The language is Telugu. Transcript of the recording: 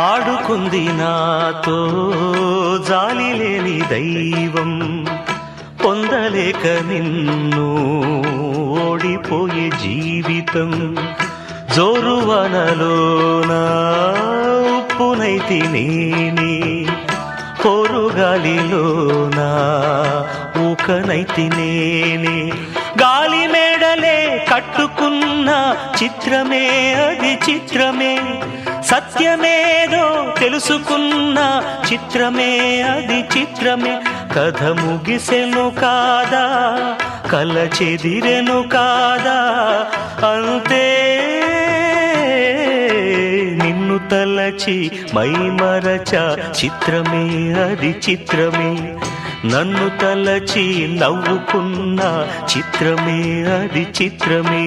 ఆడుకుంది నాతో జాలి లేని దైవం పొందలేక నిన్ను ఓడిపోయే జీవితం. జోరువనలోన ఉప్పునైతి నేనే పోరుగాలిలోన ఊకనైతి నేనే గాలి కట్టుకున్న చిత్రమే అది చిత్రమే. సత్యమేదో తెలుసుకున్న చిత్రమే అది చిత్రమే. కథ ముగిసెను కాదా కల చెదిరెను కాదా అంతే. నిన్ను తలచి మైమరచ చిత్రమే అది చిత్రమే. నన్ను తలచి నవ్వుకున్న చిత్రమే అది చిత్రమే.